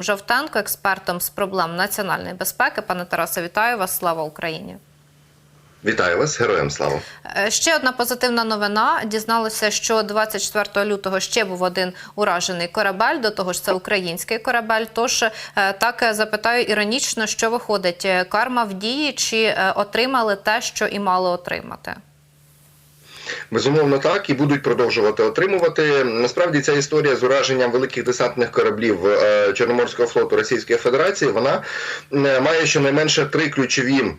Жовтенко, експертом з проблем національної безпеки. Пане Тарасе, вітаю вас. Слава Україні. Вітаю вас, героям слава. Е, Ще одна позитивна новина. Дізналося, що 24 лютого ще був один уражений корабель. До того ж, це український корабель. Тож е, так е, запитаю іронічно, що виходить карма в дії, чи отримали те, що і мали отримати. Безумовно, так і будуть продовжувати отримувати. Насправді ця історія з ураженням великих десантних кораблів е, Чорноморського флоту Російської Федерації вона е, має щонайменше три ключові.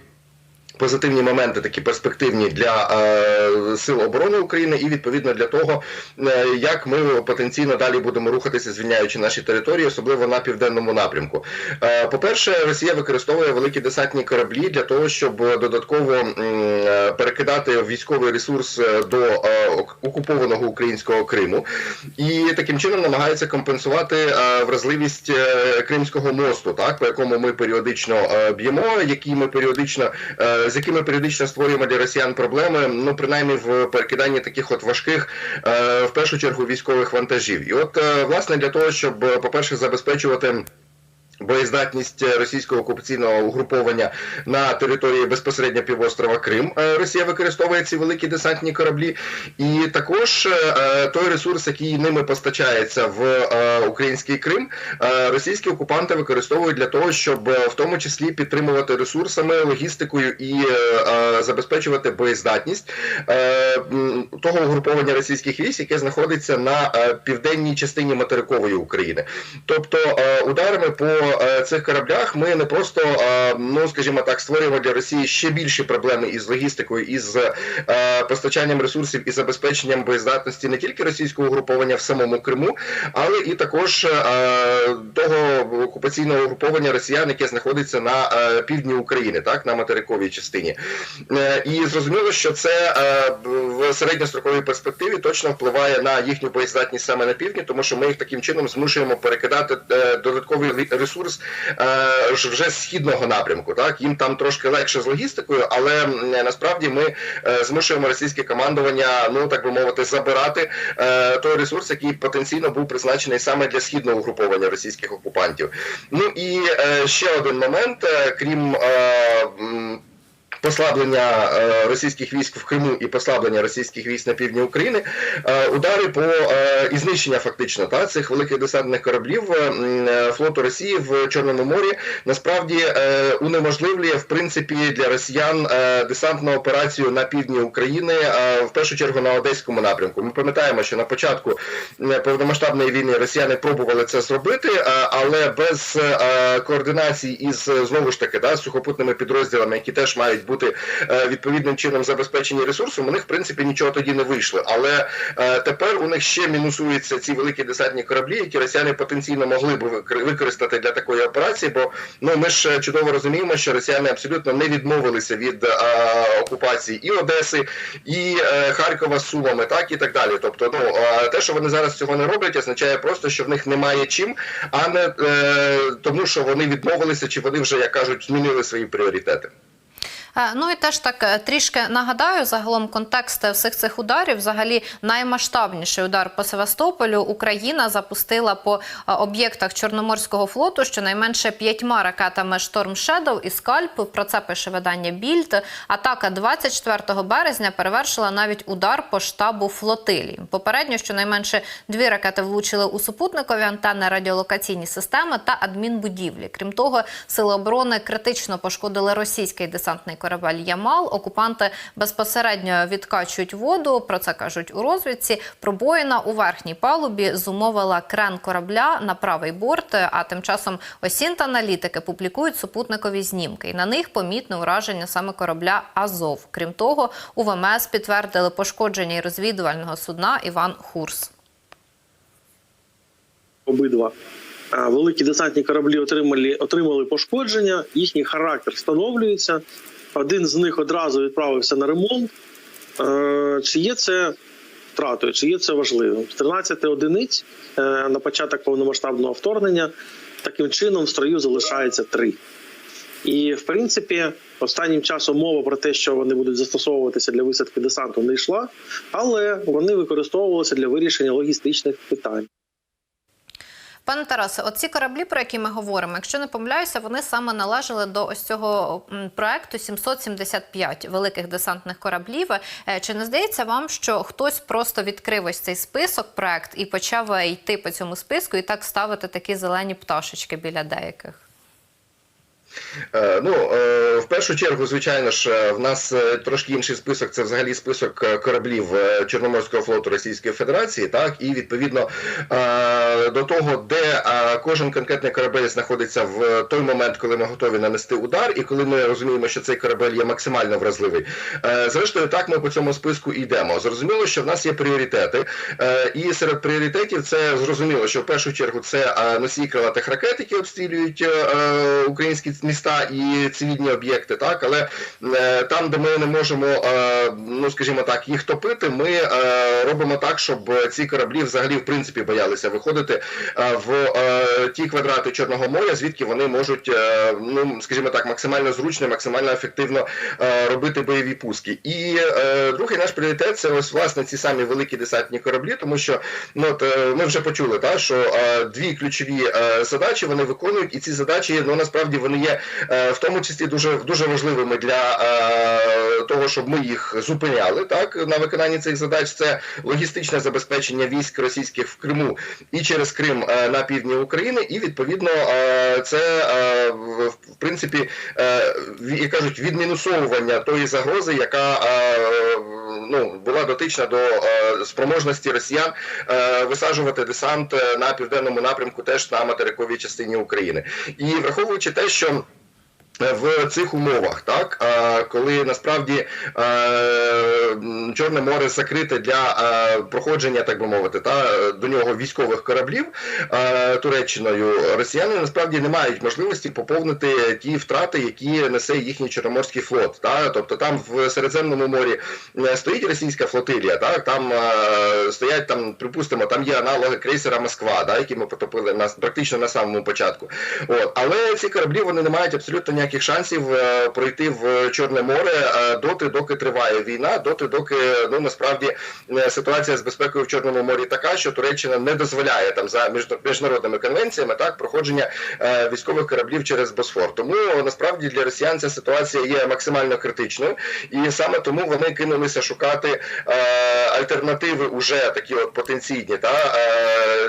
Позитивні моменти, такі перспективні для е, сил оборони України, і відповідно для того, е, як ми потенційно далі будемо рухатися, звільняючи наші території, особливо на південному напрямку. Е, по-перше, Росія використовує великі десантні кораблі для того, щоб додатково е, перекидати військовий ресурс е, до е, окупованого українського Криму, і таким чином намагається компенсувати е, вразливість е, Кримського мосту, так по якому ми періодично е, б'ємо, які ми періодично е, з якими періодично створюємо для росіян проблеми, ну принаймні в перекиданні таких от важких, е, в першу чергу, військових вантажів. І от е, власне для того, щоб, е, по-перше, забезпечувати. Боєздатність е, російського окупаційного угруповання на території безпосередньо півострова Крим Е, Росія використовує ці великі десантні кораблі, і також е, той ресурс, який ними постачається в український Крим, російські окупанти використовують для того, щоб в тому числі підтримувати ресурсами, логістикою і забезпечувати боєздатність того угруповання російських військ, яке знаходиться на південній частині материкової України. Тобто ударами по цих кораблях ми не просто, е, ну скажімо так, створюємо для Росії ще більші проблеми із логістикою, із е, постачанням ресурсів і забезпеченням боєздатності не тільки російського угруповання в самому Криму, але і також е, того окупаційного угруповання росіян, яке знаходиться на е, півдні України, так на материковій частині. Е, І зрозуміло, що це е, в середньостроковій перспективі точно впливає на їхню боєздатність саме на півдні, тому що ми їх таким чином змушуємо перекидати е, додатковий рі- ресурс е, вже з східного напрямку. Так їм там трошки легше з логістикою, але насправді ми е, змушуємо російське командування, ну так би мовити, забирати е, той ресурс, який потенційно був призначений саме для східного угруповання російських окупантів. Ну і ще один момент, крім. Послаблення е, російських військ в Криму і послаблення російських військ на півдні України, е, удари по е, і знищення фактично та цих великих десантних кораблів флоту Росії в Чорному морі насправді унеможливлює в принципі для росіян десантну операцію на півдні України, в першу чергу на одеському напрямку. Ми пам'ятаємо, що на початку повномасштабної війни росіяни пробували це зробити, але без координації із знову ж таки да, сухопутними підрозділами, які теж мають бути е, відповідним чином забезпечені ресурсом, у них в принципі нічого тоді не вийшло. Але е, тепер у них ще мінусуються ці великі десантні кораблі, які росіяни потенційно могли б використати для такої операції. Бо ну ми ж чудово розуміємо, що росіяни абсолютно не відмовилися від е, окупації і Одеси, і Харкова з Сумами, так і так далі. Тобто, ну те, що вони зараз цього не роблять, означає просто, що в них немає чим, а не тому, що вони відмовилися, чи вони вже як кажуть, змінили свої пріоритети. Е, Ну і теж так е, трішки нагадаю загалом контекст всіх цих ударів. Взагалі наймасштабніший удар по Севастополю Україна запустила по е, об'єктах Чорноморського флоту щонайменше п'ятьма ракетами Шторм Шедоу і Скальп. Про це пише видання Більд. Атака 24 березня перевершила навіть удар по штабу флотилії. Попередньо щонайменше дві ракети влучили у супутникові антенни, радіолокаційні системи та адмінбудівлі. Крім того, сили оборони критично пошкодили російський десантний корабель Ямал. Окупанти безпосередньо відкачують воду. Про це кажуть у розвідці. Пробоїна у верхній палубі зумовила крен корабля на правий борт. А тим часом осінт-аналітики публікують супутникові знімки. І на них помітне ураження саме корабля Азов. Крім того, у ВМС підтвердили пошкодження і розвідувального судна Іван Хурс. обидва. Великі десантні кораблі отримали, отримали пошкодження, їхній характер встановлюється. Один з них одразу відправився на ремонт. Е, Чи є це втратою, чи є це важливим? З 13 одиниць е, на початок повномасштабного вторгнення таким чином в строю залишається три. І в принципі, останнім часом мова про те, що вони будуть застосовуватися для висадки десанту, не йшла, але вони використовувалися для вирішення логістичних питань. Пане Тарасе, оці кораблі, про які ми говоримо, якщо не помиляюся, вони саме належали до ось цього проекту 775 великих десантних кораблів. Е, Чи не здається вам, що хтось просто відкрив ось цей список проект і почав е, йти по цьому списку і так ставити такі зелені пташечки біля деяких? Е, Ну, е, в першу чергу, звичайно ж, е, в нас трошки інший список. Це взагалі список кораблів Чорноморського флоту Російської Федерації, так і відповідно до того, де кожен конкретний корабель знаходиться в той момент, коли ми готові нанести удар, і коли ми розуміємо, що цей корабель є максимально вразливий. Зрештою, так ми по цьому списку йдемо. Зрозуміло, що в нас є пріоритети, і серед пріоритетів це зрозуміло, що в першу чергу це носії крилатих ракет, які обстрілюють українські міста і цивільні об'єкти, так але е, там, де ми не можемо, е, ну скажімо так, їх топити, ми е, робимо так, щоб ці кораблі взагалі в принципі боялися виходити в ті квадрати Чорного моря, звідки вони можуть, ну скажімо так, максимально зручно, максимально ефективно робити бойові пуски. І другий наш пріоритет це ось власне ці самі великі десантні кораблі, тому що ну от, ми вже почули, та що дві ключові задачі вони виконують, і ці задачі ну насправді вони є е, в тому числі дуже дуже важливими для е, того, щоб ми їх зупиняли. Так на виконанні цих задач це логістичне забезпечення військ російських в Криму і через Крим е, на півдні України, і відповідно це в принципі як кажуть відмінусовування тої загрози, яка ну була дотична до спроможності росіян висаджувати десант на південному напрямку, теж на материковій частині України, і враховуючи те, що в цих умовах, так коли насправді е, Чорне море закрите для е, проходження, так би мовити, та е, до нього військових кораблів е, Туреччиною, росіяни насправді не мають можливості поповнити ті втрати, які несе їхній Чорноморський флот. Та тобто там в Середземному морі е, стоїть російська флотилія, так там е, стоять там, припустимо, там є аналоги крейсера Москва, да, які ми потопили на практично на самому початку. От але ці кораблі вони не мають абсолютно ніяких шансів е, пройти в Чорне море е, доти, доки триває війна, доти, доки ну насправді е, ситуація з безпекою в Чорному морі така, що Туреччина не дозволяє там за між- міжнародними конвенціями так проходження військових кораблів через Босфор. Тому насправді для росіян ця ситуація є максимально критичною, і саме тому вони кинулися шукати альтернативи уже такі от потенційні та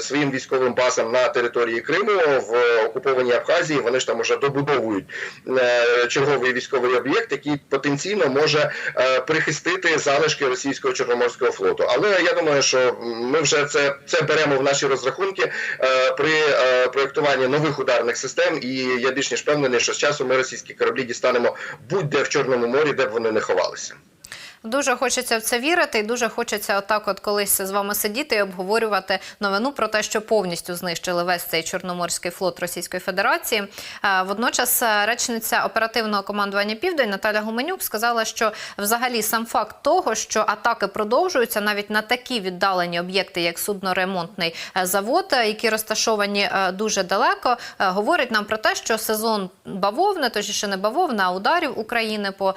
своїм військовим базам на території Криму в окупованій Абхазії. Вони ж там уже добудовують черговий військовий об'єкт, який потенційно може е, прихистити залишки російського чорноморського флоту. Але я думаю, що ми вже це, це беремо в наші розрахунки е, при е, проєктуванні нових ударних систем. І я більш ніж впевнений, що з часу ми російські кораблі дістанемо будь-де в Чорному морі, де б вони не ховалися. Дуже хочеться в це вірити, і дуже хочеться отак, от колись з вами сидіти і обговорювати новину про те, що повністю знищили весь цей чорноморський флот Російської Федерації. Водночас е, речниця оперативного командування Південь Наталя Гуменюк сказала, що взагалі сам факт того, що атаки продовжуються навіть на такі віддалені об'єкти, як судноремонтний е, завод, е, які розташовані дуже далеко, говорить нам про те, що сезон бавовни, точніше не бавовна, а ударів України по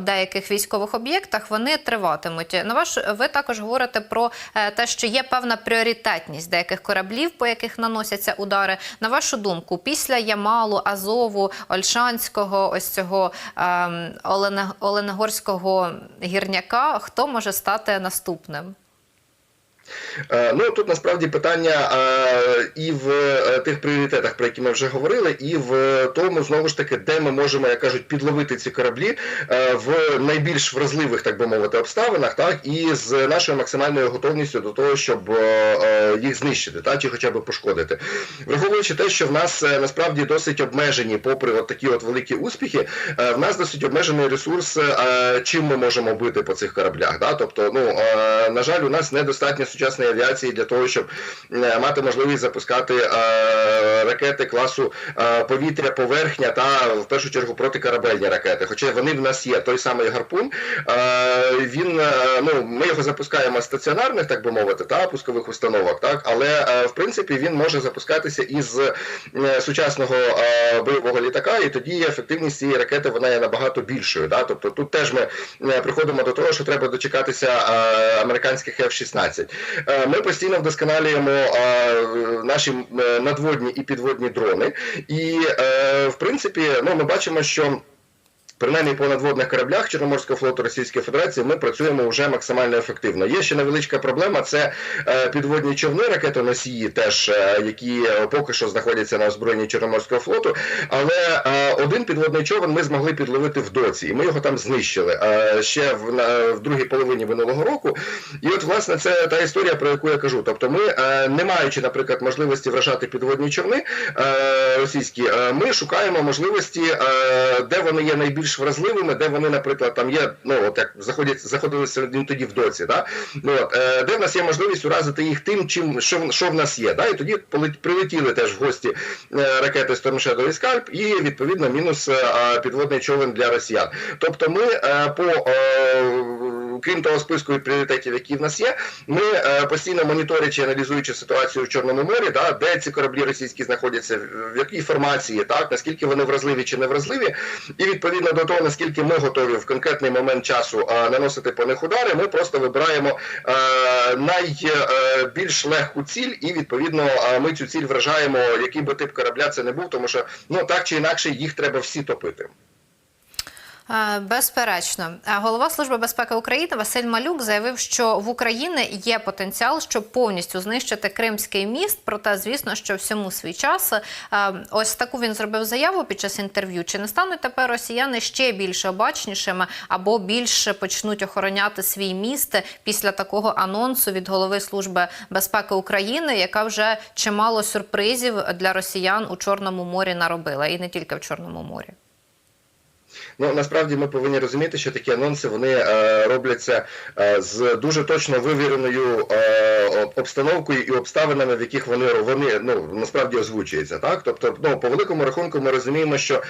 деяких військових об'єктах вони триватимуть. На ваш ви також говорите про е, те, що є певна пріоритетність деяких кораблів, по яких наносяться удари. На вашу думку, після Ямалу, Азову, Ольшанського, ось цього ем, Олене- Оленегорського гірняка, хто може стати наступним? Е, Ну тут насправді питання е, і в е, тих пріоритетах, про які ми вже говорили, і в тому знову ж таки, де ми можемо, як кажуть, підловити ці кораблі в найбільш вразливих, так би мовити, обставинах, так і з нашою максимальною готовністю до того, щоб їх знищити, так чи хоча б пошкодити, враховуючи те, що в нас насправді досить обмежені, попри от такі от великі успіхи, в нас досить обмежений ресурс, чим ми можемо бити по цих кораблях. Да? Тобто, ну на жаль, у нас недостатньо сучасної авіації для того, щоб е, мати можливість запускати е, ракети класу е, повітря, поверхня та в першу чергу протикорабельні ракети. Хоча вони в нас є. Той самий гарпун, він ну ми його запускаємо з стаціонарних, так би мовити, та пускових установок, так але в принципі він може запускатися із сучасного бойового літака, і тоді ефективність цієї ракети вона є набагато більшою. Да? Тобто тут теж ми приходимо до того, що треба дочекатися американських F-16. Е, Ми постійно вдосконалюємо е, наші е, надводні і підводні дрони. І в принципі, ну ми бачимо, що. Принаймні по надводних кораблях Чорноморського флоту Російської Федерації ми працюємо вже максимально ефективно. Є ще невеличка проблема: це е, підводні човни, ракетоносії, теж е, які поки що знаходяться на озброєнні Чорноморського флоту. Але е, один підводний човен ми змогли підловити в доці, і ми його там знищили ще в, в другій половині минулого року. І от власне це та історія, про яку я кажу. Тобто, ми, не маючи, наприклад, можливості вражати підводні човни російські, ми шукаємо можливості, де вони є найбільш вразливими, де вони, наприклад, там є, ну от як заходять, заходилися один тоді в доці, да? ну, от, е, де в нас є можливість уразити їх тим, чим що, що в нас є. Да? І тоді прилетіли теж в гості е, ракети Storm Shadow і відповідно мінус е, підводний човен для росіян. Тобто, ми по крім того списку пріоритетів, які в нас є, ми е, постійно моніторячи, аналізуючи ситуацію в Чорному морі, да, де ці кораблі російські знаходяться, в якій формації, так наскільки вони вразливі чи не вразливі, і відповідно до того, наскільки ми готові в конкретний момент часу е, наносити по них удари, ми просто вибираємо е, найбільш легку ціль, і відповідно ми цю ціль вражаємо, який би тип корабля це не був, тому що ну так чи інакше їх треба всі топити. Безперечно, голова служби безпеки України Василь Малюк заявив, що в Україні є потенціал, щоб повністю знищити Кримський міст. Проте, звісно, що всьому свій час. Ось таку він зробив заяву під час інтерв'ю. Чи не стануть тепер росіяни ще більш обачнішими або більше почнуть охороняти свій міст після такого анонсу від голови служби безпеки України, яка вже чимало сюрпризів для росіян у Чорному морі наробила, і не тільки в Чорному морі. Ну насправді ми повинні розуміти, що такі анонси вони е, робляться е, з дуже точно вивіреною е, обстановкою і обставинами, в яких вони вони ну насправді озвучуються. Так, тобто, ну по великому рахунку, ми розуміємо, що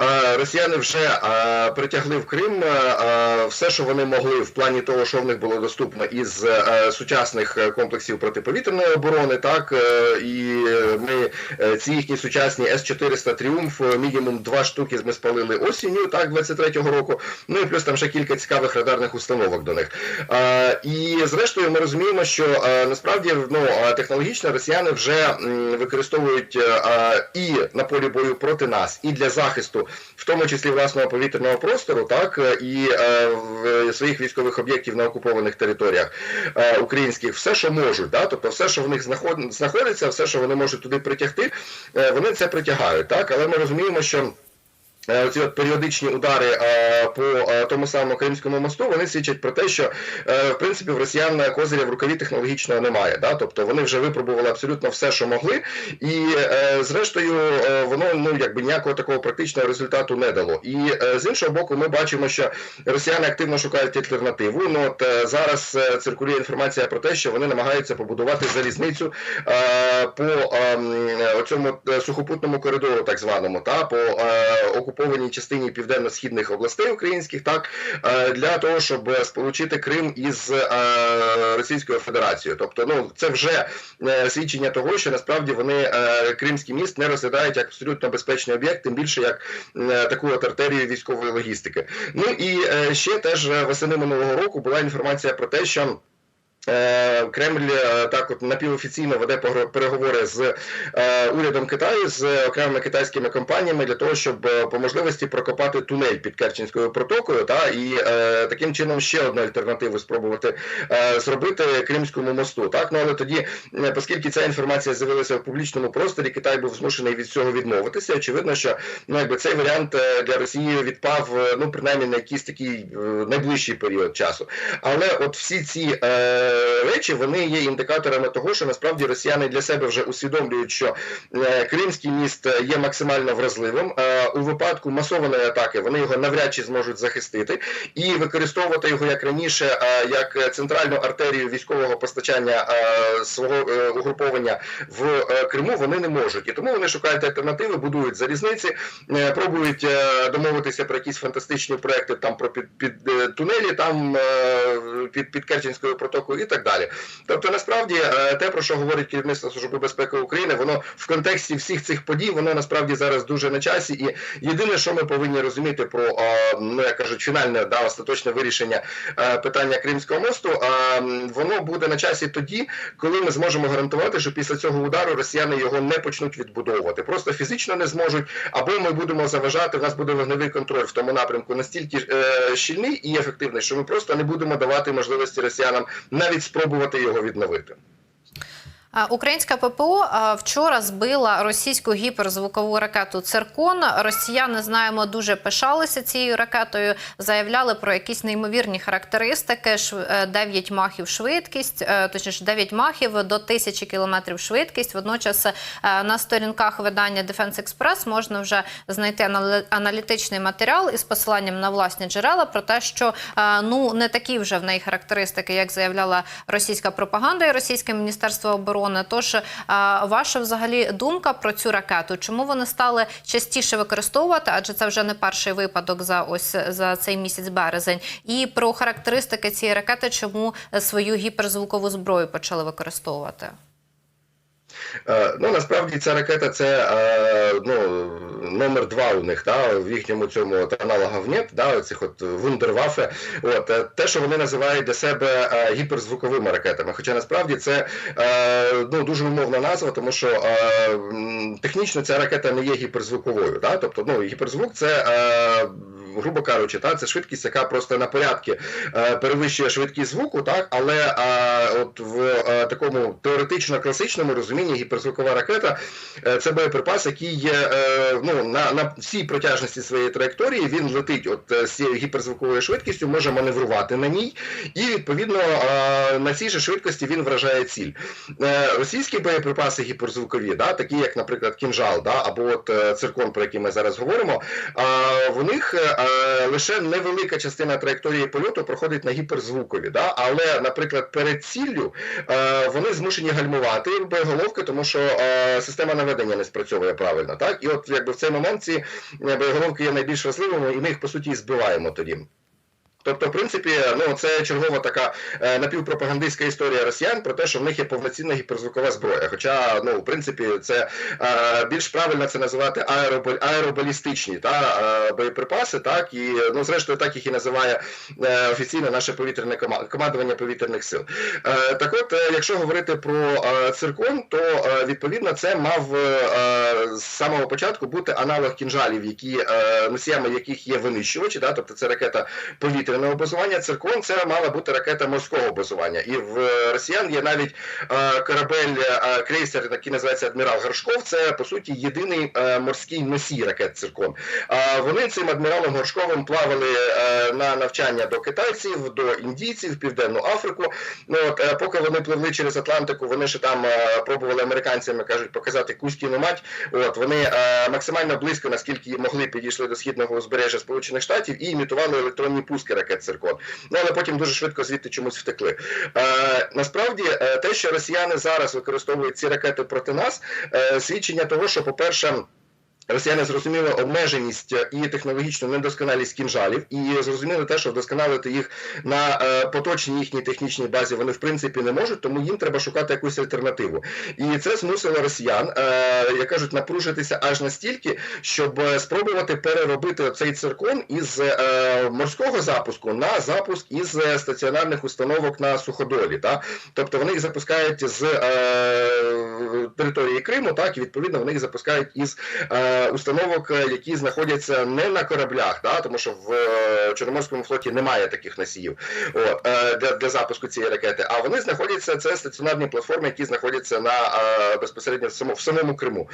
е, росіяни вже е, притягли в Крим е, е, все, що вони могли в плані того, що в них було доступно із е, сучасних е, комплексів протиповітряної оборони. Так е, і ми е, ці їхні сучасні С-400 Тріумф, е, мінімум два штуки ми спалили осінню, так 23-го року. Ну і плюс там ще кілька цікавих радарних установок до них. Е, і зрештою, ми розуміємо, що е, насправді ну технологічно росіяни вже використовують е, і на полі бою проти нас, і для захисту, в тому числі власного повітряного простору, так е, і е, своїх військових об'єктів на окупованих територіях українських, все, що можуть, да? тобто все, що в них знаход- знаходиться, все, що вони можуть туди притягти, вони це притягають. Так, але ми розуміємо, що. Е, Ці періодичні удари е, по е, тому самому Кримському мосту вони свідчать про те, що в принципі в росіян козиря в рукаві технологічного немає. Да? Тобто вони вже випробували абсолютно все, що могли, і зрештою воно ну якби ніякого такого практичного результату не дало. І з іншого боку, ми бачимо, що росіяни активно шукають альтернативу. Ну от зараз циркулює інформація про те, що вони намагаються побудувати залізницю по е, цьому сухопутному коридору, так званому, та по е, окупованій частині південно-східних областей українських, так е, для того, щоб сполучити Крим із е, Російською Федерацією. Тобто, ну це вже е, свідчення того, що насправді вони е, Кримський міст не розглядають як абсолютно безпечний об'єкт, тим більше як е, таку от артерію військової логістики. Ну і е, ще теж е, восени минулого року була інформація про те, що. Е, Кремль е, так от напівофіційно веде переговори з е, урядом Китаю з окремими китайськими компаніями для того, щоб по можливості прокопати тунель під Керченською протокою, та і таким чином ще одну альтернативу спробувати зробити Кримському мосту. Так, ну але тоді, оскільки ця інформація з'явилася в публічному просторі, Китай був змушений від цього відмовитися. Очевидно, що ну якби цей варіант для Росії відпав, ну принаймні на якийсь такий найближчий період часу. Але от всі ці речі вони є індикаторами того, що насправді росіяни для себе вже усвідомлюють, що е, Кримський міст е, є максимально вразливим. Е, у випадку масованої атаки вони його навряд чи зможуть захистити і використовувати його як раніше, як центральну артерію військового постачання свого угруповання в Криму вони не можуть. І тому вони шукають альтернативи, будують залізниці, пробують домовитися про якісь фантастичні проекти там про під, під тунелі, там під, під Керченською протокою і так далі. Тобто, насправді, е, те, про що говорить керівництво Служби безпеки України, воно в контексті всіх цих подій, воно насправді зараз дуже на часі. І єдине, що ми повинні розуміти про е, ну як кажуть, фінальне да остаточне вирішення е, питання Кримського мосту, воно буде на часі тоді, коли ми зможемо гарантувати, що після цього удару росіяни його не почнуть відбудовувати. Просто фізично не зможуть, або ми будемо заважати. У нас буде вогневий контроль в тому напрямку настільки щільний і ефективний, що ми просто не будемо давати можливості росіянам навіть спробувати його відновити. Українська ППО вчора збила російську гіперзвукову ракету Циркон. Росіяни знаємо дуже пишалися цією ракетою. Заявляли про якісь неймовірні характеристики: Шв- е, 9 махів швидкість, е, точніше 9 махів до 1000 кілометрів швидкість. Водночас е, на сторінках видання Defense Express можна вже знайти аналітичний матеріал із посиланням на власні джерела про те, що ну не такі вже в неї характеристики, як заявляла російська пропаганда і російське міністерство оборони. Тож е, ваша взагалі думка про цю ракету? Чому вони стали частіше використовувати? Адже це вже не перший випадок за ось за цей місяць березень. І про характеристики цієї ракети, чому е, свою гіперзвукову зброю почали використовувати? Е, Ну насправді ця ракета це ну, номер два у них да, в їхньому цьому от, аналогів нет, да, цих от вундервафе. От е, те, що вони називають для себе е, гіперзвуковими ракетами. Хоча насправді це е, ну, дуже умовна назва, тому що технічно ця ракета не є гіперзвуковою. Да? Тобто, ну, гіперзвук це. Грубо кажучи, та це швидкість, яка просто на порядки е, перевищує швидкість звуку, так але е, от в е, такому теоретично класичному розумінні гіперзвукова ракета це боєприпас, який є ну на, на всій протяжності своєї траєкторії. Він летить от з цією гіперзвуковою швидкістю, може маневрувати на ній, і відповідно на цій же швидкості він вражає ціль. Російські боєприпаси гіперзвукові, да, такі як, наприклад, кінжал, да, або от циркон, про який ми зараз говоримо, в них лише невелика частина траєкторії польоту проходить на гіперзвукові. Да, але, наприклад, перед ціллю е, вони змушені гальмувати боєголовки, тому що е, система наведення не спрацьовує правильно. Так, і от якби в цей момент ці е, боєголовки є найбільш важливими, і ми їх по суті збиваємо тоді. Тобто, в принципі, ну це чергова така е, напівпропагандистська історія росіян про те, що в них є повноцінна гіперзвукова зброя. Хоча, ну, в принципі, це е, більш правильно це називати аеробал, аеробалістичні та е, боєприпаси, так і ну, зрештою, так їх і називає офіційно наше повітряне командування повітряних сил. Так, от, якщо говорити про циркон, то відповідно це мав з самого початку бути аналог кінжалів, які носіями яких є винищувачі, да, тобто це ракета повітряного базування. Циркон це мала бути ракета морського базування. І в е, росіян є навіть е, корабель е, крейсер, який називається Адмірал Горшков. Це по суті єдиний морський носій ракет циркон. Вони цим адміралом Горшковим плавали на навчання до китайців, до індійців, Південну Африку. Ну от поки вони пливли через Атлантику, вони ще там пробували американцям, кажуть, показати Кузькіну мать. От вони максимально близько, наскільки могли, підійшли до східного узбережжя Сполучених Штатів і імітували електронні пуски циркон. Ну але потім дуже швидко звідти чомусь втекли. Е, насправді, е, те, що росіяни зараз використовують ці ракети проти нас, е, свідчення того, що, по-перше, Росіяни зрозуміли обмеженість і технологічну недосконалість кінжалів, і зрозуміли те, що вдосконалити їх на е, поточній їхній технічній базі вони в принципі не можуть, тому їм треба шукати якусь альтернативу. І це змусило росіян, е, як кажуть, напружитися аж настільки, щоб е, спробувати переробити цей циркон із морського запуску на запуск із стаціонарних установок на суходолі. Та? Тобто вони їх запускають з території Криму, так і відповідно вони їх запускають із. Установок, е, які знаходяться не на кораблях, да, тому що в е, Чорноморському флоті немає таких носіїв от, е, для, для запуску цієї ракети. А вони знаходяться це стаціонарні платформи, які знаходяться на безпосередньо в самому, в самому Криму.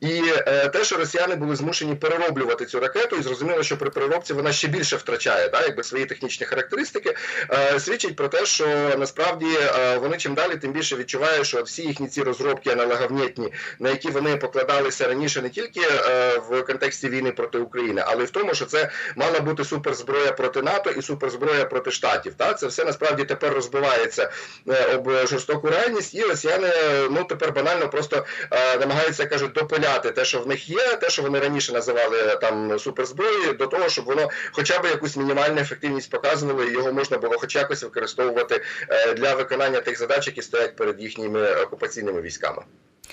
І те, що росіяни були змушені перероблювати цю ракету, і зрозуміло, що при переробці вона ще більше втрачає, да, якби свої технічні характеристики, свідчить про те, що насправді вони чим далі, тим більше відчувають, що всі їхні ці розробки аналоговнітні, на які вони покладалися раніше не тільки в контексті війни проти України, але й в тому, що це мала бути суперзброя проти НАТО і суперзброя проти штатів. Та це все насправді тепер розбивається е, об жорстоку реальність, і росіяни е, ну тепер банально просто е, намагаються кажуть допиляти те, що в них є, те, що вони раніше називали там суперзброєю, до того, щоб воно хоча б якусь мінімальну ефективність показувало, і його можна було хоч якось використовувати е, для виконання тих задач, які стоять перед їхніми окупаційними військами.